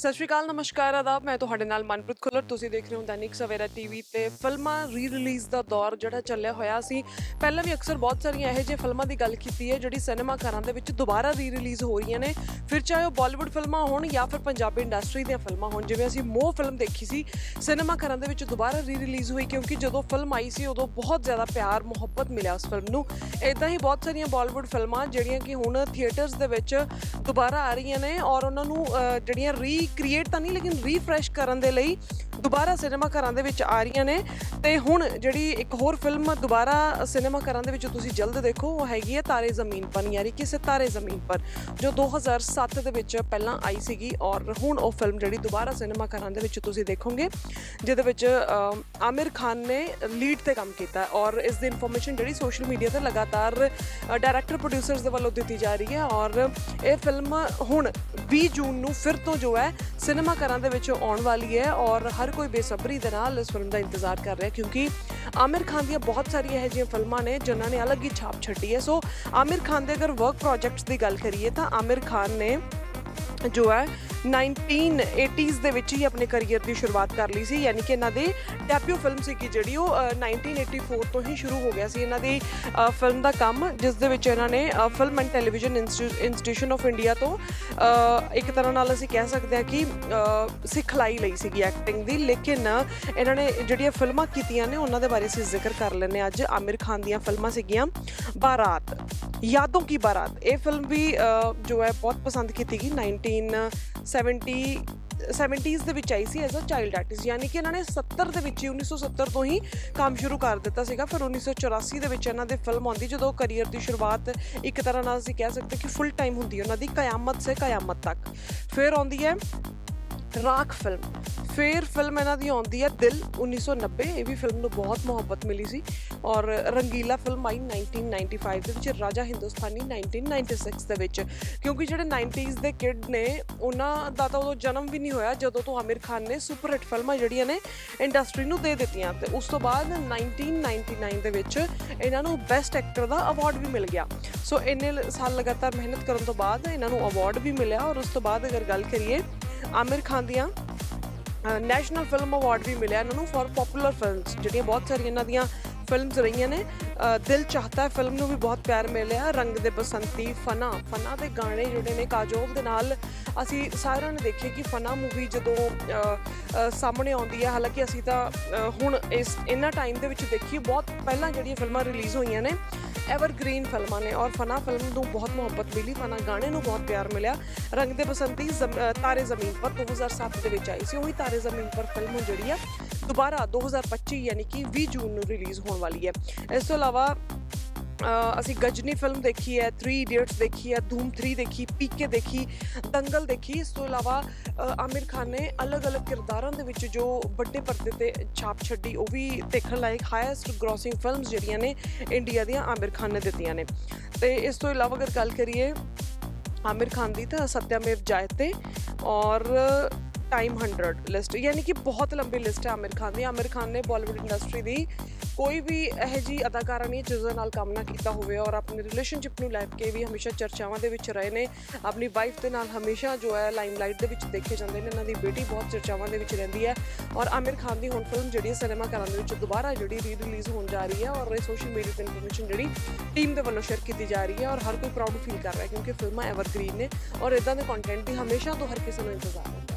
ਸਤਿ ਸ਼੍ਰੀ ਅਕਾਲ, ਨਮਸਕਾਰ, ਆਦਾਬ। ਮੈਂ ਤੁਹਾਡੇ ਨਾਲ ਮਨਪ੍ਰੀਤ ਖੁੱਲਰ। ਤੁਸੀਂ ਦੇਖ ਰਹੇ ਹੋ ਦੈਨਿਕ ਸਵੇਰਾ ਟੀਵੀ ਤੇ ਫਿਲਮਾਂ ਰੀ ਰਿਲੀਜ਼ ਦਾ ਦੌਰ ਜਿਹੜਾ ਚੱਲਿਆ ਹੋਇਆ ਸੀ। ਪਹਿਲਾਂ ਵੀ ਅਕਸਰ ਬਹੁਤ ਸਾਰੀਆਂ ਇਹੋ ਜਿਹੇ ਫਿਲਮਾਂ ਦੀ ਗੱਲ ਕੀਤੀ ਹੈ, ਜਿਹੜੀ ਸਿਨੇਮਾ ਘਰਾਂ ਦੇ ਵਿੱਚ ਦੁਬਾਰਾ ਰੀ ਰਿਲੀਜ਼ ਹੋ ਰਹੀਆਂ ਨੇ। ਫਿਰ ਚਾਹੇ ਉਹ ਬਾਲੀਵੁੱਡ ਫਿਲਮਾਂ ਹੋਣ ਜਾਂ ਫਿਰ ਪੰਜਾਬੀ ਇੰਡਸਟਰੀ ਦੀਆਂ ਫਿਲਮਾਂ ਹੋਣ, ਜਿਵੇਂ ਅਸੀਂ ਮੋਹ ਫਿਲਮ ਦੇਖੀ ਸੀ ਸਿਨੇਮਾ ਘਰਾਂ ਦੇ ਵਿੱਚ ਦੁਬਾਰਾ ਰੀ ਰਿਲੀਜ਼ ਹੋਈ ਕਿਉਂਕਿ ਜਦੋਂ ਫਿਲਮ ਆਈ ਸੀ, ਉਦੋਂ ਬਹੁਤ ਜ਼ਿਆਦਾ ਪਿਆਰ, ਮੁਹੱਬਤ ਮਿਲਿਆ ਉਸ ਫਿਲਮ ਨੂੰ। ਇਦਾਂ ਹੀ ਬਹੁਤ ਸਾਰੀਆਂ ਬਾਲੀਵੁੱਡ ਫਿਲਮਾਂ ਜਿਹੜੀਆਂ ਕਿ ਹੁਣ ਥੀਏਟਰਸ ਦੇ ਵਿੱਚ ਦੁਬਾਰਾ ਆ ਰਹੀਆਂ ਨੇ ਔਰ ਉਹਨਾਂ ਨੂੰ ਜਿਹੜੀਆਂ ਰੀ ਕ੍ਰੀਏਟ ਤਾਂ ਨਹੀਂ ਲੇਕਿਨ ਰੀਫਰੈਸ਼ ਕਰਨ ਦੇ ਲਈ ਦੁਬਾਰਾ ਸਿਨੇਮਾ ਘਰਾਂ ਦੇ ਵਿੱਚ ਆ ਰਹੀਆਂ ਨੇ ਤੇ ਹੁਣ ਜਿਹੜੀ ਇੱਕ ਹੋਰ ਫਿਲਮ ਦੁਬਾਰਾ ਸਿਨੇਮਾ ਘਰਾਂ ਦੇ ਵਿੱਚ ਤੁਸੀਂ ਜਲਦ ਦੇਖੋ, ਉਹ ਹੈਗੀ ਹੈ ਤਾਰੇ ਜ਼ਮੀਨ ਪਰ, ਯਾਨੀ ਕਿਸੇ ਤਾਰੇ ਜ਼ਮੀਨ ਪਰ, ਜੋ 2007 ਦੇ ਵਿੱਚ ਪਹਿਲਾਂ ਆਈ ਸੀਗੀ ਔਰ ਹੁਣ ਉਹ ਫਿਲਮ ਜਿਹੜੀ ਦੁਬਾਰਾ ਸਿਨੇਮਾ ਘਰਾਂ ਦੇ ਵਿੱਚ ਤੁਸੀਂ ਦੇਖੋਗੇ, ਜਿਹਦੇ ਵਿੱਚ ਆਮਿਰ ਖਾਨ ਨੇ ਲੀਡ ਤੇ ਕੰਮ ਕੀਤਾ ਔਰ ਇਸ ਦੀ ਇਨਫੋਰਮੇਸ਼ਨ ਜਿਹੜੀ ਸੋਸ਼ਲ ਮੀਡੀਆ ਤੇ ਲਗਾਤਾਰ ਡਾਇਰੈਕਟਰ ਪ੍ਰੋਡਿਊਸਰਸ ਦੇ ਵੱਲੋਂ ਦਿੱਤੀ ਜਾ ਰਹੀ ਹੈ ਔਰ ਇਹ ਫਿਲਮ ਹੁਣ 20 ਜੂਨ ਨੂੰ ਫਿਰ ਤੋਂ ਜੋ ਹੈ ਸਿਨੇਮਾ ਘਰਾਂ ਦੇ ਵਿੱਚ ਆਉਣ ਵਾਲੀ ਹੈ ਔਰ ਹਰ ਕੋਈ ਬੇਸਬਰੀ ਦੇ ਨਾਲ ਇਸ ਫਿਲਮ ਦਾ ਇੰਤਜ਼ਾਰ ਕਰ ਰਿਹਾ ਕਿਉਂਕਿ ਆਮਿਰ ਖਾਨ ਦੀਆਂ ਬਹੁਤ ਸਾਰੀਆਂ ਇਹੋ ਜਿਹੀਆਂ ਫਿਲਮਾਂ ਨੇ ਜਿਨ੍ਹਾਂ ਨੇ ਅਲੱਗ ਹੀ ਛਾਪ ਛੱਡੀ ਹੈ। ਸੋ ਆਮਿਰ ਖਾਨ ਦੇ ਅਗਰ ਵਰਕ ਪ੍ਰੋਜੈਕਟਸ ਦੀ ਗੱਲ ਕਰੀਏ ਤਾਂ ਆਮਿਰ ਖਾਨ ਨੇ ਜੋ ਹੈ 1980s ਦੇ ਵਿੱਚ ਹੀ ਆਪਣੇ ਕੈਰੀਅਰ ਦੀ ਸ਼ੁਰੂਆਤ ਕਰ ਲਈ ਸੀ ਯਾਨੀ ਕਿ ਇਹਨਾਂ ਦੀ ਡੈਬਿਊ ਫਿਲਮ ਸੀ ਜਿਹੜੀ ਉਹ ਅ, 1984 ਤੋਂ ਹੀ ਸ਼ੁਰੂ ਹੋ ਗਿਆ ਸੀ ਇਹਨਾਂ ਦੀ ਫਿਲਮ ਦਾ ਕੰਮ ਜਿਸ ਦੇ ਵਿੱਚ ਇਹਨਾਂ ਨੇ film and television institution of India ਤੋਂ ਇੱਕ ਤਰ੍ਹਾਂ ਨਾਲ ਅਸੀਂ ਕਹਿ ਸਕਦੇ ਹਾਂ ਕਿ ਸਿਖਲਾਈ ਲਈ ਸੀਗੀ ਐਕਟਿੰਗ ਦੀ ਲੇਕਿਨ ਇਹਨਾਂ ਨੇ ਜਿਹੜੀਆਂ ਫਿਲਮਾਂ ਕੀਤੀਆਂ ਨੇ ਉਹਨਾਂ ਦੇ ਬਾਰੇ ਅਸੀਂ ਜ਼ਿਕਰ ਕਰ ਲੈਂਦੇ ਹਾਂ। ਅੱਜ ਆਮਿਰ ਖਾਨ ਦੀਆਂ ਫਿਲਮਾਂ ਸੀਗੀਆਂ ਬਾਰਾਤ ਯਾਦੋਂ ਕੀ ਬਾਰਾਤ। ਇਹ ਫਿਲਮ ਵੀ ਜੋ ਹੈ ਬਹੁਤ ਪਸੰਦ ਕੀਤੀ ਗਈ 1970 70s ਦੇ ਵਿੱਚ ਆਈ ਸੀ ਐਜ਼ ਅ ਚਾਈਲਡ ਆਰਟਿਸਟ ਯਾਨੀ ਕਿ ਇਹਨਾਂ ਨੇ 70 ਦੇ ਵਿੱਚ ਹੀ 1970 ਤੋਂ ਹੀ ਕੰਮ ਸ਼ੁਰੂ ਕਰ ਦਿੱਤਾ ਸੀਗਾ, ਫਿਰ 1984 ਦੇ ਵਿੱਚ ਇਹਨਾਂ ਦੇ ਫਿਲਮ ਆਉਂਦੀ, ਜਦੋਂ ਕੈਰੀਅਰ ਦੀ ਸ਼ੁਰੂਆਤ ਇੱਕ ਤਰ੍ਹਾਂ ਨਾਲ ਅਸੀਂ ਕਹਿ ਸਕਦੇ ਕਿ ਫੁੱਲ ਟਾਈਮ ਹੁੰਦੀ ਹੈ ਉਹਨਾਂ ਦੀ ਕਿਆਮਤ ਸੇ ਕਿਆਮਤ ਤੱਕ। ਫਿਰ ਆਉਂਦੀ ਹੈ ਰਾਖ ਫਿਲਮ ਫਿਰ ਫਿਲਮ ਇਹਨਾਂ ਦੀ ਆਉਂਦੀ ਹੈ ਦਿਲ 1990 ਇਹ ਵੀ ਫਿਲਮ ਨੂੰ ਬਹੁਤ ਮੁਹੱਬਤ ਮਿਲੀ ਸੀ। ਔਰ ਰੰਗੀਲਾ ਫਿਲਮ ਆਈ 1995 ਦੇ ਵਿੱਚ, ਰਾਜਾ ਹਿੰਦੁਸਤਾਨੀ 1996 ਦੇ ਵਿੱਚ। ਕਿਉਂਕਿ ਜਿਹੜੇ 90s ਦੇ ਕਿਡ ਨੇ, ਉਹਨਾਂ ਦਾ ਤਾਂ ਉਦੋਂ ਜਨਮ ਵੀ ਨਹੀਂ ਹੋਇਆ, ਜਦੋਂ ਤੋਂ ਆਮਿਰ ਖਾਨ ਨੇ ਸੁਪਰ ਹਿੱਟ ਫਿਲਮਾਂ ਜਿਹੜੀਆਂ ਨੇ ਇੰਡਸਟਰੀ ਨੂੰ ਦੇ ਦਿੱਤੀਆਂ। ਤੇ ਉਸ ਤੋਂ ਬਾਅਦ 1999 ਦੇ ਵਿੱਚ ਇਹਨਾਂ ਨੂੰ ਬੈਸਟ ਐਕਟਰ ਦਾ ਅਵਾਰਡ ਵੀ ਮਿਲ ਗਿਆ। ਸੋ ਇੰਨੇ ਸਾਲ ਲਗਾਤਾਰ ਮਿਹਨਤ ਕਰਨ ਤੋਂ ਬਾਅਦ ਇਹਨਾਂ ਨੂੰ ਅਵਾਰਡ ਵੀ ਮਿਲਿਆ। ਔਰ ਉਸ ਤੋਂ ਬਾਅਦ ਅਗਰ ਗੱਲ ਕਰੀਏ ਆਮਿਰ ਖਾਨ ਦੀਆਂ ਨੈਸ਼ਨਲ ਫਿਲਮ ਅਵਾਰਡ ਵੀ ਮਿਲਿਆ ਇਹਨਾਂ ਨੂੰ ਫॉर ਪਪੂਲਰ ਫਿਲਮਸ ਜਿਹੜੀਆਂ ਬਹੁਤ ਸਾਰੀਆਂ ਇਹਨਾਂ ਦੀਆਂ ਫਿਲਮਸ ਰਹੀਆਂ ਨੇ। ਦਿਲ ਚਾਹਤਾ ਹੈ ਫਿਲਮ ਨੂੰ ਵੀ ਬਹੁਤ ਪਿਆਰ ਮਿਲਿਆ ਰੰਗ ਦੇ ਬਸੰਤੀ, ਫਨਾ ਫਨਾ ਦੇ ਗਾਣੇ ਜਿਹੜੇ ਨੇ ਕਾਜੋਲ ਦੇ ਨਾਲ ਅਸੀਂ ਸਾਰਿਆਂ ਨੇ ਦੇਖਿਆ ਕਿ ਫਨਾ ਮੂਵੀ ਜਦੋਂ ਸਾਹਮਣੇ ਆਉਂਦੀ ਹੈ। ਹਾਲਾਂਕਿ ਅਸੀਂ ਤਾਂ ਹੁਣ ਇਸ, ਇਹਨਾਂ ਟਾਈਮ ਦੇ ਵਿੱਚ ਦੇਖੀ ਬਹੁਤ ਪਹਿਲਾਂ ਜਿਹੜੀਆਂ ਫਿਲਮਾਂ ਰਿਲੀਜ਼ ਹੋਈਆਂ ਨੇ ਐਵਰਗ੍ਰੀਨ ਫਿਲਮਾਂ ਨੇ ਔਰ ਫਨਾ ਫਿਲਮ ਨੂੰ ਬਹੁਤ ਮੁਹੱਬਤ ਮਿਲੀ। ਫਨਾ ਗਾਣੇ ਨੂੰ ਬਹੁਤ ਪਿਆਰ ਮਿਲਿਆ। ਰੰਗ ਦੇ ਬਸੰਤੀ, ਜ਼ਮ- ਤਾਰੇ ਜ਼ਮੀਨ ਪਰ 2007 ਦੇ ਵਿੱਚ ਆਈ ਸੀ। ਉਹੀ ਤਾਰੇ ਜ਼ਮੀਨ ਪਰ ਫਿਲਮ ਜਿਹੜੀ ਆ ਦੁਬਾਰਾ 2025 ਯਾਨੀ ਕਿ 20 ਜੂਨ ਨੂੰ ਰਿਲੀਜ਼ ਹੋਣ ਵਾਲੀ ਹੈ। ਇਸ ਤੋਂ ਇਲਾਵਾ ਅਸੀਂ ਗਜਨੀ ਫਿਲਮ ਦੇਖੀ ਹੈ 3 ਇਡੀਅਟਸ ਦੇਖੀ ਹੈ ਧੂਮ 3 ਦੇਖੀ ਪੀਕੇ ਦੇਖੀ, ਦੰਗਲ ਦੇਖੀ। ਇਸ ਤੋਂ ਇਲਾਵਾ ਆਮਿਰ ਖਾਨ ਨੇ ਅਲੱਗ-ਅਲੱਗ ਕਿਰਦਾਰਾਂ ਦੇ ਵਿੱਚ ਜੋ ਵੱਡੇ ਪਰਦੇ ਤੇ ਛਾਪ ਛੱਡੀ, ਉਹ ਵੀ ਦੇਖਣ ਲਾਇਕ ਹਾਈਐਸਟ ਗ੍ਰੋਸਿੰਗ ਫਿਲਮਸ ਜਿਹੜੀਆਂ ਨੇ ਇੰਡੀਆ ਦੀਆਂ ਆਮਿਰ ਖਾਨ ਨੇ ਦਿੱਤੀਆਂ ਨੇ। ਤੇ ਇਸ ਤੋਂ ਇਲਾਵਾ ਅਗਰ ਗੱਲ ਕਰੀਏ ਆਮਿਰ ਖਾਨ ਦੀ, ਤਾਂ ਸਤਿਆਮੇਵ ਜਾਇਤੇ ਔਰ ਟਾਈਮ 100 ਲਿਸਟ ਯਾਨੀ ਕਿ ਬਹੁਤ ਲੰਬੀ ਲਿਸਟ ਹੈ ਆਮਿਰ ਖਾਨ ਦੀ। ਆਮਿਰ ਖਾਨ ਨੇ ਬਾਲੀਵੁੱਡ ਇੰਡਸਟਰੀ ਦੀ ਕੋਈ ਵੀ ਇਹੋ ਜੀ ਅਦਾਕਾਰਾ ਨਹੀਂ ਜਿਸ ਦੇ ਨਾਲ ਕੰਮ ਨਾ ਕੀਤਾ ਹੋਵੇ ਔਰ ਆਪਣੀ ਰਿਲੇਸ਼ਨਸ਼ਿਪ ਨੂੰ ਲੈ ਕੇ ਵੀ ਹਮੇਸ਼ਾ ਚਰਚਾਵਾਂ ਦੇ ਵਿੱਚ ਰਹੇ ਨੇ। ਆਪਣੀ ਵਾਈਫ ਦੇ ਨਾਲ ਹਮੇਸ਼ਾ ਜੋ ਹੈ ਲਾਈਮਲਾਈਟ ਦੇ ਵਿੱਚ ਦੇਖੇ ਜਾਂਦੇ ਨੇ। ਇਹਨਾਂ ਦੀ ਬੇਟੀ ਬਹੁਤ ਚਰਚਾਵਾਂ ਦੇ ਵਿੱਚ ਰਹਿੰਦੀ ਹੈ ਔਰ ਆਮਿਰ ਖਾਨ ਦੀ ਹੁਣ ਫਿਲਮ ਜਿਹੜੀ ਹੈ ਸਿਨੇਮਾ ਘਰਾਂ ਦੇ ਵਿੱਚ ਦੁਬਾਰਾ ਜਿਹੜੀ ਰੀ ਰਿਲੀਜ਼ ਹੋਣ ਜਾ ਰਹੀ ਹੈ ਔਰ ਇਹ ਸੋਸ਼ਲ ਮੀਡੀਆ ਤੇ ਇਨਫੋਰਮੇਸ਼ਨ ਜਿਹੜੀ ਟੀਮ ਦੇ ਵੱਲੋਂ ਸ਼ੇਅਰ ਕੀਤੀ ਜਾ ਰਹੀ ਹੈ ਔਰ ਹਰ ਕੋਈ ਪ੍ਰਾਊਡ ਫੀਲ ਕਰ ਰਿਹਾ ਕਿਉਂਕਿ ਫਿਲਮਾਂ ਐਵਰਗ੍ਰੀਨ ਨੇ ਔਰ ਇਦਾਂ ਦੇ ਕੰਟੈਂਟ ਦੀ ਹਮੇਸ਼ਾ ਤੋਂ ਹਰ ਕਿਸੇ ਨੂੰ ਇੰਤਜ਼ਾਰ ਹੈ।